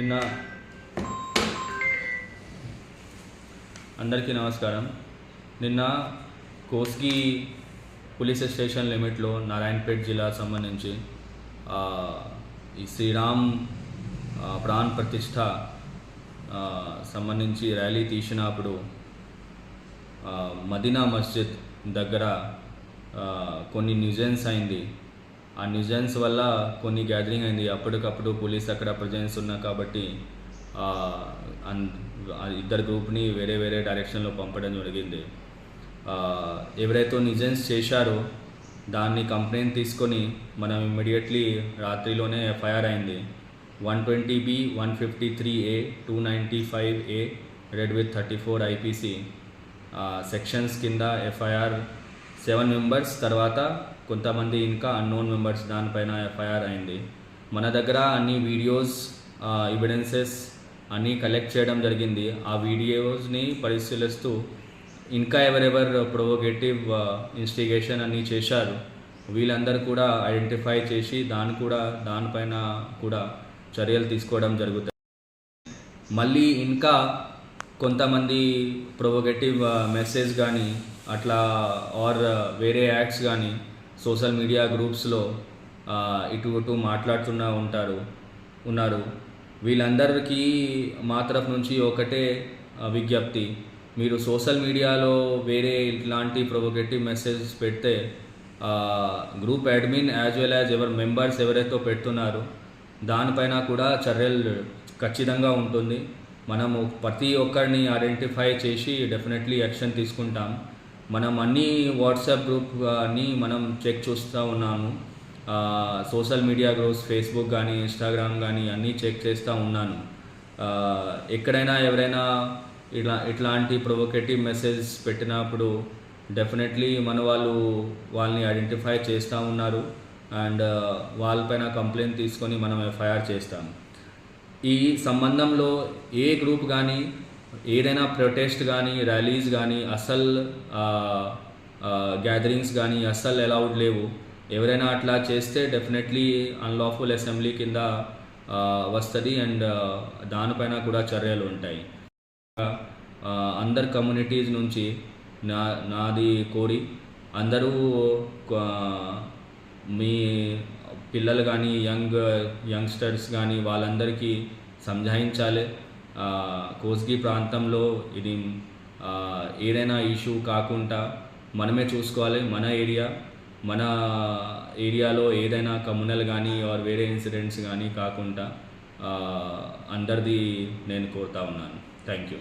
నిన్న అందరికీ నమస్కారం. నిన్న కోస్గి పోలీస్ స్టేషన్ లిమిట్లో నారాయణపేట్ జిల్లా సంబంధించి ఈ శ్రీరామ్ ప్రాణ్ ప్రతిష్ట సంబంధించి ర్యాలీ తీసినప్పుడు మదీనా మస్జిద్ దగ్గర కొన్ని న్యూజెన్స్ అయింది. ఆ న్యూజెన్స్ వల్ల కొన్ని గ్యాదరింగ్ అయింది. అప్పటికప్పుడు పోలీస్ అక్కడ ప్రజెన్స్ ఉన్నా కాబట్టి ఇద్దరు గ్రూప్ని వేరే వేరే డైరెక్షన్లో పంపడం జరిగింది. ఎవరైతే నిజెన్స్ చేశారో దాన్ని కంప్లైంట్ తీసుకొని మనం ఇమ్మీడియట్లీ రాత్రిలోనే ఎఫ్ఐఆర్ అయింది. One twenty B one fifty three A two ninety five A read with thirty four IPC sections కింద ఎఫ్ఐఆర్ సెవెన్ మెంబర్స్ తర్వాత కొంతమంది ఇంకా అన్నోన్ మెంబర్స్ దానిపైన ఎఫ్ఐఆర్ అయింది. మన దగ్గర అన్ని వీడియోస్ ఎవిడెన్సెస్ అన్నీ కలెక్ట్ చేయడం జరిగింది. ఆ వీడియోస్ని పరిశీలిస్తూ ఇంకా ఎవరెవరు ప్రొవోగేటివ్ ఇన్స్టిగేషన్ అన్నీ చేశారు వీళ్ళందరూ కూడా ఐడెంటిఫై చేసి దాని కూడా దానిపైన కూడా చర్యలు తీసుకోవడం జరుగుతుంది. మళ్ళీ ఇంకా కొంతమంది ప్రొవోగేటివ్ మెసేజ్ కానీ అట్లా ఆర్ uh, వేరే యాక్ట్స్ కానీ సోషల్ మీడియా గ్రూప్స్లో ఇటు ఇటు మాట్లాడుతున్నా ఉంటారు ఉన్నారు. వీళ్ళందరికీ మా తరఫు నుంచి ఒకటే విజ్ఞప్తి. మీరు సోషల్ మీడియాలో వేరే ఇట్లాంటి ప్రొవోకేటివ్ మెసేజెస్ పెడితే group admin as well as ఎవరు మెంబర్స్ ఎవరైతే పెడుతున్నారో దానిపైన కూడా చర్యలు ఖచ్చితంగా ఉంటుంది. మనము ప్రతి ఒక్కరిని ఐడెంటిఫై చేసి డెఫినెట్లీ యాక్షన్ తీసుకుంటాం. మనం అన్ని వాట్సాప్ గ్రూప్ అని మనం చెక్ చూస్తూ ఉన్నాము. సోషల్ మీడియా గ్రూప్స్ ఫేస్బుక్ కానీ ఇన్స్టాగ్రామ్ కానీ అన్నీ చెక్ చేస్తూ ఉన్నాను. ఎక్కడైనా ఎవరైనా ఇట్లా ఇట్లాంటి ప్రొవోకేటివ్ మెసేజ్ పెట్టినప్పుడు డెఫినెట్లీ మన వాళ్ళు వాళ్ళని ఐడెంటిఫై చేస్తూ ఉన్నారు. అండ్ వాళ్ళపైన కంప్లైంట్ తీసుకొని మనం ఎఫ్ఐఆర్ చేస్తాం ఈ సంబంధంలో ఏ గ్రూప్ కానీ ఏదైనా ప్రొటెస్ట్ కానీ ర్యాలీస్ కానీ అసలు గ్యాదరింగ్స్ కానీ అస్సలు అలౌడ్ లేవు. ఎవరైనా అట్లా చేస్తే డెఫినెట్లీ అన్లాఫుల్ అసెంబ్లీ కింద వస్తుంది అండ్ దానిపైన కూడా చర్యలు ఉంటాయి. అందరు కమ్యూనిటీస్ నుంచి నా నాది కోరి అందరూ మీ పిల్లలు కానీ యంగ్ యంగ్స్టర్స్ కానీ వాళ్ళందరికీ సంజాయించాలి. కోస్గి ప్రాంతంలో ఇది ఏదైనా ఇష్యూ కాకుండా మనమే చూసుకోవాలి. మన ఏరియా మన ఏరియాలో ఏదైనా కమ్యూనల్ కానీ ఆర్ వేరే ఇన్సిడెంట్స్ కానీ కాకుండా అందరిది నేను కోరుతా ఉన్నాను. Thank you.